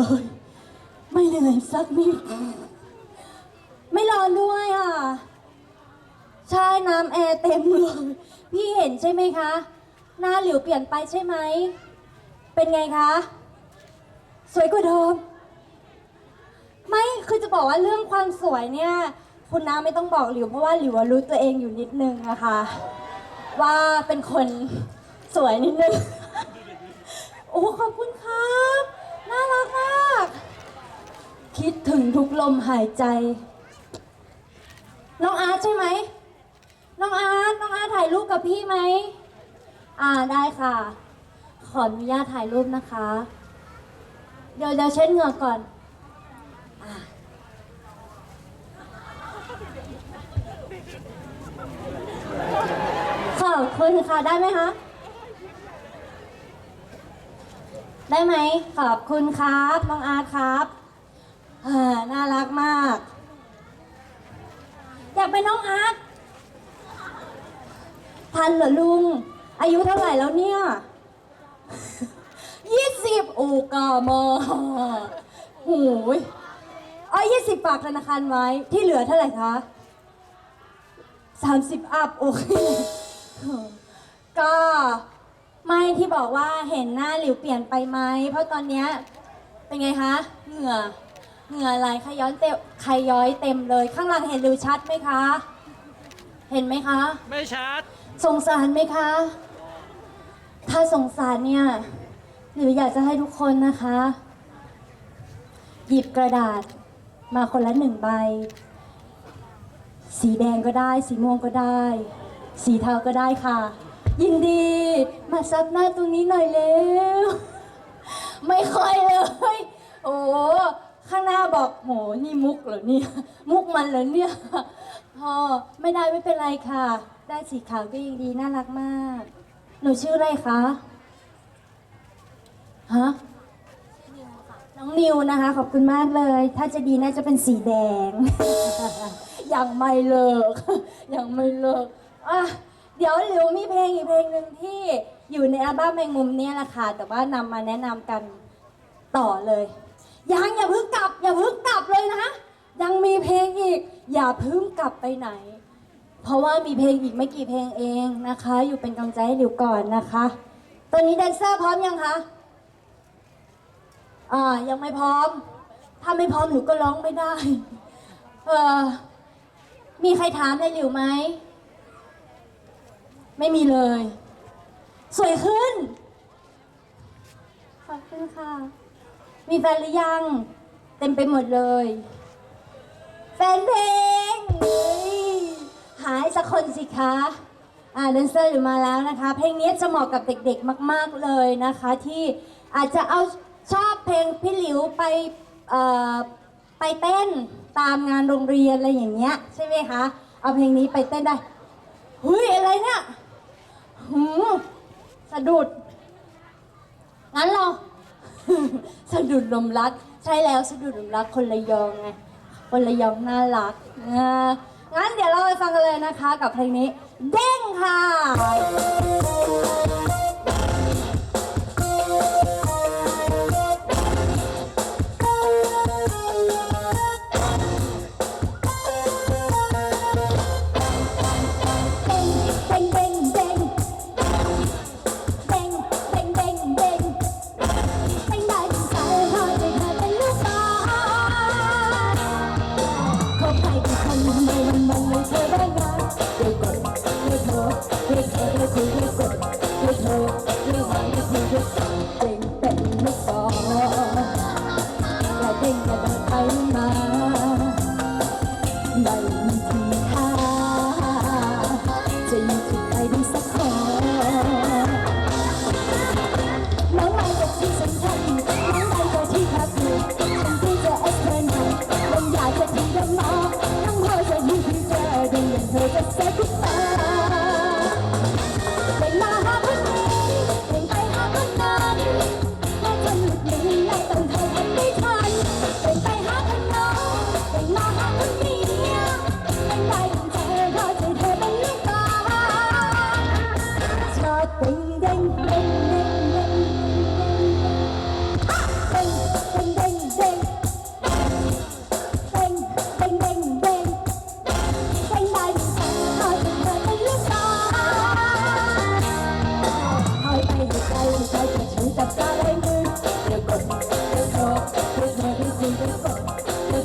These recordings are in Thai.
เลย ไม่เหนื่อยสักนิด ไม่ร้อนด้วยอะ ใช่น้ำแอร์เต็มเลย พี่เห็นใช่ไหมคะ หน้าหลิวเปลี่ยนไปใช่ไหม เป็นไงคะ สวยกว่าเดิม ไม่คือจะบอกว่าเรื่องความสวยเนี่ย คุณน้าไม่ต้องบอกหลิวเพราะว่าหลิวรู้ตัวเองอยู่นิดนึงนะคะ ว่าเป็นคนสวยนิดนึง โอ้ขอบคุณครับน่ารักมาก คิดถึงทุกลมหายใจ น้องอาร์ตใช่ไหม น้องอาร์ตน้องอาร์ตถ่ายรูปกับพี่ไหม อ่าได้ค่ะ ขออนุญาตถ่ายรูปนะคะ เดี๋ยวเดี๋ยวเช็ดเหงื่อก่อนอะขอบคุณค่ะ ได้ไหมคะ ได้ไหม ขอบคุณครับ น้องอาร์ตครับ อ่าน่ารักมาก อยากเป็นน้องอาร์ตทันเหรอลุง อายุเท่าไหร่แล้วเนี่ยยี่สิบโอกามอหูยเอายี่สิบฝากธนาคารไว้ ที่เหลือเท่าไหร่คะสามสิบอัพโอเค ก็ไม่ที่บอกว่าเห็นหน้าหลิวเปลี่ยนไปไหม เพราะตอนเนี้ยเป็นไงคะ เหงื่อ เหงื่อไหลขย้อนเต็มขย้อยเต็มเลย ข้างหลังเห็นหลิวชัดไหมคะ เห็นไหมคะ ไม่ชัด สงสารไหมคะ ถ้าสงสารเนี่ย หรืออยากจะให้ทุกคนนะคะ หยิบกระดาษมาคนละหนึ่งใบ สีแดงก็ได้ สีม่วงก็ได้ สีเทาก็ได้ค่ะ ยินดี มาซับหน้าตรงนี้หน่อยเร็ว ไม่ค่อยเลย โอ้ ข้างหน้าบอกโหนี่มุกเหรอเนี่ย มุกมันเหรอเนี่ยพอไม่ได้ไม่เป็นไรค่ะ ได้สีขาวก็ยังดีน่ารักมาก หนูชื่ออะไรคะฮะน้องนิวนะคะ ขอบคุณมากเลย ถ้าจะดีน่าจะเป็นสีแดง อยังไม่เลิก อยังไม่เลิกอะเดี๋ยวหลิวมีเพลงอีกเพลงหนึ่งที่อยู่ในอัลบั้มแมงมุมเนี่ยแหละค่ะ แต่ว่านำมาแนะนำกันต่อเลย ยังอย่าเพิ่งกลับ อย่าเพิ่งกลับเลยนะ ยังมีเพลงอีก อย่าเพิ่งกลับไปไหน เพราะว่ามีเพลงอีกไม่กี่เพลงเองนะคะ อยู่เป็นกำลังใจให้หลิวก่อนนะคะ ตอนนี้แดนเซอร์พร้อมยังคะอ่ายังไม่พร้อม ถ้าไม่พร้อมหนูก็ร้องไม่ได้ เออมีใครถามในหลิวไหม ไม่มีเลย สวยขึ้น ขอบคุณค่ะ มีแฟนหรือยัง เต็มไปหมดเลย แฟนเพลงหายสักคนสิคะ อ่าแดนเซอร์อยู่มาแล้วนะคะ เพลงนี้จะเหมาะกับเด็กๆ มาก ๆเลยนะคะ ที่อาจจะเอาชอบเพลงพี่หลิวไปเอ่อไปเต้นตามงานโรงเรียนอะไรอย่างเงี้ยใช่ไหมคะ เอาเพลงนี้ไปเต้นได้เฮ้ยอะไรเนี่ย หืมสะดุด งั้นเหรอ สะดุดลมรัก ใช่แล้วสะดุดลมรักคนระยองไงคนระยองน่ารักงั้นเดี๋ยวเราไปฟังกันเลยนะคะ กับเพลงนี้ เด้งค่ะ light.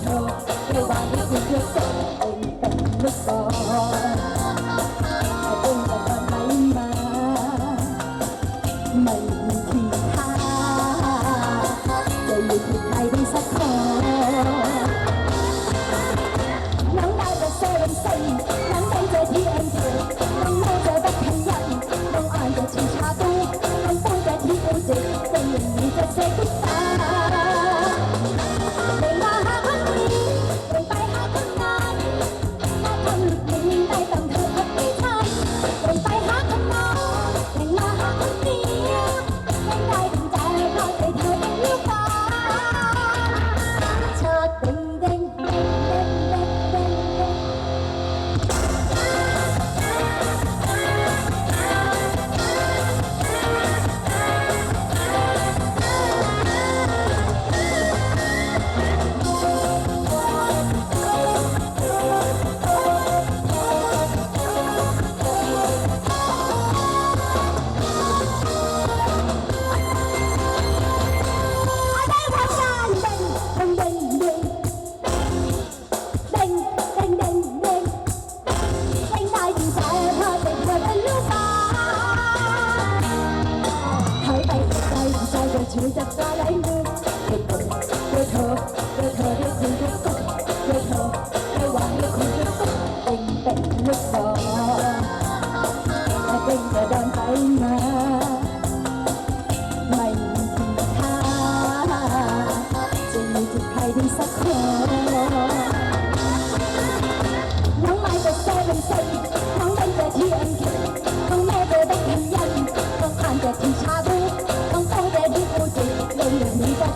โชว์ระหว่างที่คุณคือ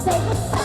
take a